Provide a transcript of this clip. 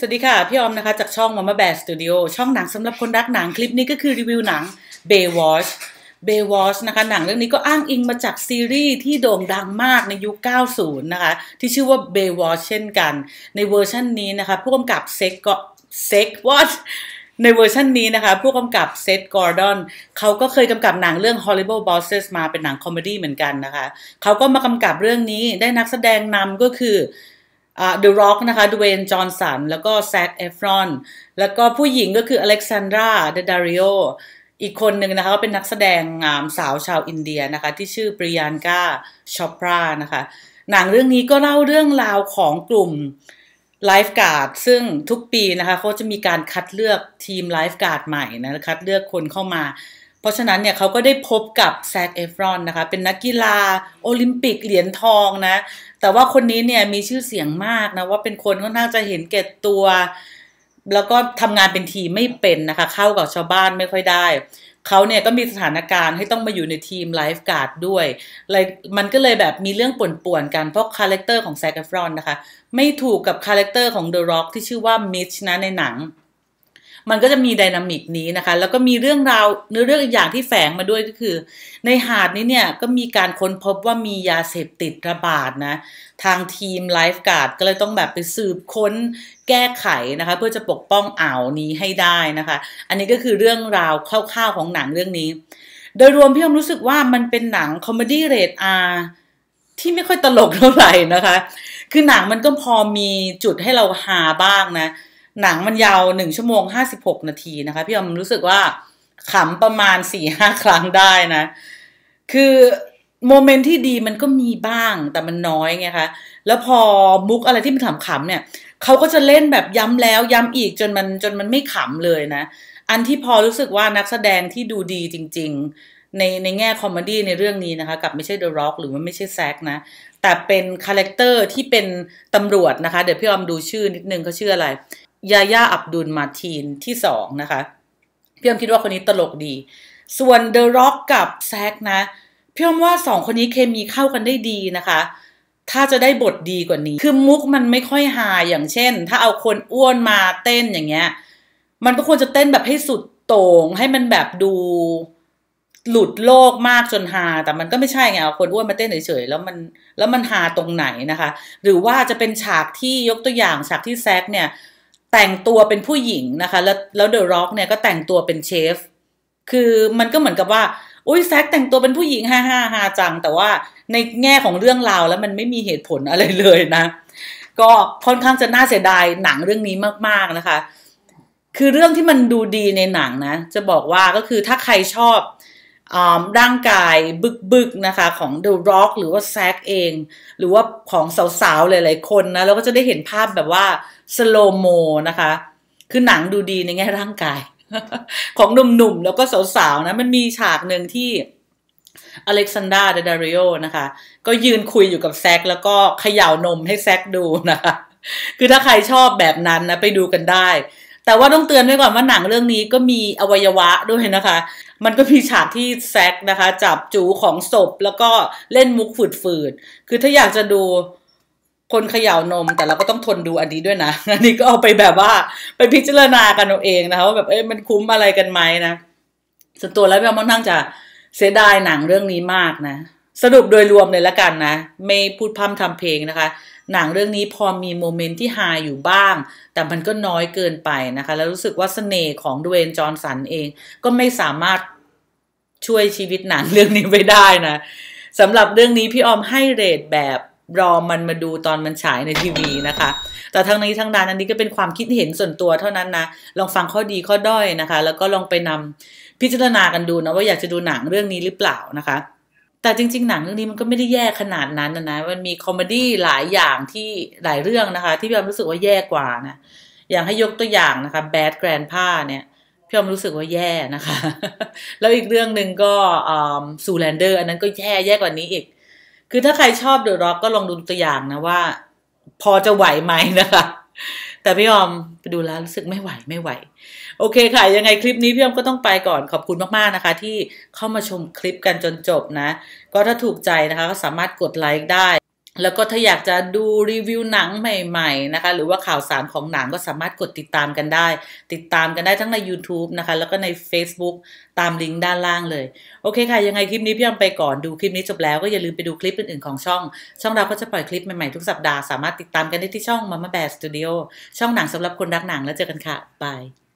สวัสดีค่ะ พี่ออมนะคะ จากช่อง Mama Bear Studio ช่องหนังสำหรับคนรักหนังคลิปนี้ก็คือรีวิวหนัง Baywatch Baywatch นะคะ หนังเรื่องนี้ก็อ้างอิงมาจากซีรีส์ที่โด่งดังมากในยุค 90 นะคะ ที่ชื่อว่า Baywatch เช่นกัน ในเวอร์ชันนี้นะคะผู้กำกับเซ็กก็เซ็กวอ t ในเวอร์ชันนี้นะคะ ผู้กำกับเซธกอร์ดอนเขาก็เคยกำกับหนังเรื่อง Horrible Bosses มาเป็นหนังคอมเมดี้เหมือนกันนะคะ เขาก็มากำกับเรื่องนี้ได้นักแสดงนำก็คือ เดอะร็อกนะคะดเวนจอห์นสันแล้วก็แซคเอฟรอนแล้วก็ผู้หญิงก็คืออเล็กซานดราเดดาริโออีกคนหนึ่งนะคะก็เป็นนักแสดงงามสาวชาวอินเดียนะคะ ที่ชื่อปริยานกาชอปรานะคะ หนังเรื่องนี้ก็เล่าเรื่องราวของกลุ่มไลฟ์การ์ดซึ่งทุกปีนะคะเขาจะมีการคัดเลือกทีมไลฟ์การ์ดใหม่นะคัดเลือกคนเข้ามา ราะฉะนั้นเนี่ยเขาก็ได้พบกับแซคเอฟรอนนะคะ เป็นนักกีฬาโอลิมปิกเหรียญทองนะ แต่ว่าคนนี้เนี่ยมีชื่อเสียงมากนะ ว่าเป็นคนก็น่าจะเห็นแก่ตัว แล้วก็ทำงานเป็นทีไม่เป็นนะคะ เข้ากับชาวบ้านไม่ค่อยได้เขาเนี่ยก็มีสถานการณ์ให้ต้องมาอยู่ในทีมไลฟ์การ์ดด้วยเลยมันก็เลยแบบมีเรื่องป่วนๆกัน เพราะคาแรคเตอร์ของแซคเอฟรอนนะคะ ไม่ถูกกับคาแรคเตอร์ของเดอะร็อกที่ชื่อว่ามิชนะในหนัง มันก็จะมีดินามิกนี้นะคะ แล้วก็มีเรื่องราวเนื้อเรื่องอีกอย่างที่แฝงมาด้วยก็คือ ในหาดนี้เนี่ยก็มีการค้นพบว่ามียาเสพติดระบาดนะ ทางทีมไลฟ์การ์ดก็เลยต้องแบบไปสืบค้นแก้ไขนะคะ เพื่อจะปกป้องอ่าวนี้ให้ได้นะคะ อันนี้ก็คือเรื่องราวคร่าวๆของหนังเรื่องนี้ โดยรวมพี่อมรู้สึกว่ามันเป็นหนังคอมเมดี้เรทอาร์ที่ไม่ค่อยตลกเท่าไหร่นะคะ คือหนังมันก็พอมีจุดให้เราฮาบ้างนะ หนังมันยาวหนึ่งชั่วโมงห้าสิบหกนาทีนะคะ พี่อมรู้สึกว่าขำประมาณสี่ห้าครั้งได้นะ คือโมเมนต์ที่ดีมันก็มีบ้างแต่มันน้อยไงคะ แล้วพอมุกอะไรที่มันขำๆเนี่ยเขาก็จะเล่นแบบย้ำแล้วย้ำอีกจนมันจนมันไม่ขำเลยนะ อันที่พอรู้สึกว่านักแสดงที่ดูดีจริง ๆ ในในแง่คอมเมดี้ในเรื่องนี้นะคะ กับไม่ใช่ The Rock หรือว่าไม่ใช่แซกนะ แต่เป็นคาแรคเตอร์ที่เป็นตำรวจนะคะ เดี๋ยวพี่ออมดูชื่อนิดนึงเขาชื่ออะไร ยาย่าอับดุลมาทีนที่สองนะคะพี่อมคิดว่าคนนี้ตลกดี ส่วนเดอะร็อกกับแซกนะพี่อมว่าสองคนนี้เคมีเข้ากันได้ดีนะคะ ถ้าจะได้บทดีกว่านี้ คือมุกมันไม่ค่อยหาอย่างเช่น ถ้าเอาคนอ้วนมาเต้นอย่างเงี้ย มันก็ควรจะเต้นแบบให้สุดโต่งให้มันแบบดูหลุดโลกมากจนหา แต่มันก็ไม่ใช่ไงเอาคนอ้วนมาเต้นเฉยๆแล้วมันแล้วมันหาตรงไหนนะคะ หรือว่าจะเป็นฉากที่ยกตัวอย่างฉากที่แซกเนี่ย แต่งตัวเป็นผู้หญิงนะคะ แล้วแล้วเดอะร็อกเนี่ยก็แต่งตัวเป็นเชฟ คือมันก็เหมือนกับว่าอุ้ยแซกแต่งตัวเป็นผู้หญิงฮ่าฮ่าฮ่าจัง แต่ว่าในแง่ของเรื่องราวแล้วมันไม่มีเหตุผลอะไรเลยนะ ก็ค่อนข้างจะน่าเสียดายหนังเรื่องนี้มากๆนะคะ คือเรื่องที่มันดูดีในหนังนะ จะบอกว่าก็คือถ้าใครชอบ ร่างกายบึกๆนะคะของ The Rock หรือว่าแซกเอง หรือว่าของสาวๆ หลายๆ คนนะเราก็จะได้เห็นภาพแบบว่าสโลโมนะคะ คือหนังดูดีในแง่ร่างกาย ของหนุ่มๆ แล้วก็สาวๆ นะ มันมีฉากหนึ่งที่อเล็กซานดราเดดาริโอนะคะ ก็ยืนคุยอยู่กับแซกแล้วก็เขย่านมให้แซกดูนะคะ คือถ้าใครชอบแบบนั้นนะไปดูกันได้ แต่ว่าต้องเตือนไว้ก่อนว่าหนังเรื่องนี้ก็มีอวัยวะด้วยนะคะ มันก็มีฉากที่แซกนะคะ จับจูของศพแล้วก็เล่นมุกฝืดๆ คือถ้าอยากจะดูคนเขย่านมแต่เราก็ต้องทนดูอันนี้ด้วยนะ อันนี้ก็เอาไปแบบว่าไปพิจารณากันเอาเองนะคะว่าแบบเอ้ยมันคุ้มอะไรกันไหมนะส่วนตัวแล้วพี่มันนั่งจะเสียดายหนังเรื่องนี้มากนะ สรุปโดยรวมเลยละกันนะ ไม่พูดพร่ำทำเพลงนะคะ หนังเรื่องนี้พอมีโมเมนต์ที่ฮาอยู่บ้าง แต่มันก็น้อยเกินไปนะคะ แล้วรู้สึกว่าสเสน่ห์ของดเวนจอร์นสันเอง ก็ไม่สามารถช่วยชีวิตหนังเรื่องนี้ไปได้นะสำหรับเรื่องนี้พี่ออมให้เรทแบบรอมันมาดูตอนมันฉายในทีวีนะคะ แต่ทั้งนี้ทั้งนั้นอันนี้ก็เป็นความคิดเห็นส่วนตัวเท่านั้นนะ ลองฟังข้อดีข้อด้อยนะคะ แล้วก็ลองไปนำพิจารณากันดูนะว่าอยากจะดูหนังเรื่องนี้หรือเปล่านะคะ แต่จริง ๆ หนังเรื่องนี้มันก็ไม่ได้แย่ขนาดนั้นนะ มันมีคอมเมดี้หลายอย่างที่หลายเรื่องนะคะ ที่พี่อมรู้สึกว่าแย่กว่านะ อย่างให้ยกตัวอย่างนะคะ Bad Grandpa เนี่ยพี่อมรู้สึกว่าแย่นะคะ แล้วอีกเรื่องหนึ่งก็ซูแลนเดอร์อันนั้นก็แย่แย่กว่านี้อีก คือถ้าใครชอบเดอะร็อกก็ลองดูตัวอย่างนะว่า พอจะไหวไหมนะคะ แต่พี่ออมไปดูแล้วรู้สึกไม่ไหวไม่ไหว โอเคค่ะ ยังไงคลิปนี้พี่ออมก็ต้องไปก่อนขอบคุณมากๆนะคะ ที่เข้ามาชมคลิปกันจนจบนะ ก็ถ้าถูกใจนะคะก็สามารถกดไลค์ได้ แล้วก็ถ้าอยากจะดูรีวิวหนังใหม่ๆนะคะ หรือว่าข่าวสารของหนังก็สามารถกดติดตามกันได้ ติดตามกันได้ทั้งใน YouTube นะคะ แล้วก็ใน Facebook ตามลิงก์ด้านล่างเลย โอเคค่ะ ยังไงคลิปนี้พี่ยอมไปก่อนดูคลิปนี้จบแล้วก็อย่าลืมไปดูคลิปอื่นๆของช่อง ช่องเราก็จะปล่อยคลิปใหม่ๆทุกสัปดาห์ สามารถติดตามกันได้ที่ช่อง Mama Bear Studio ช่องหนังสำหรับคนรักหนังแล้วเจอกันค่ะบาย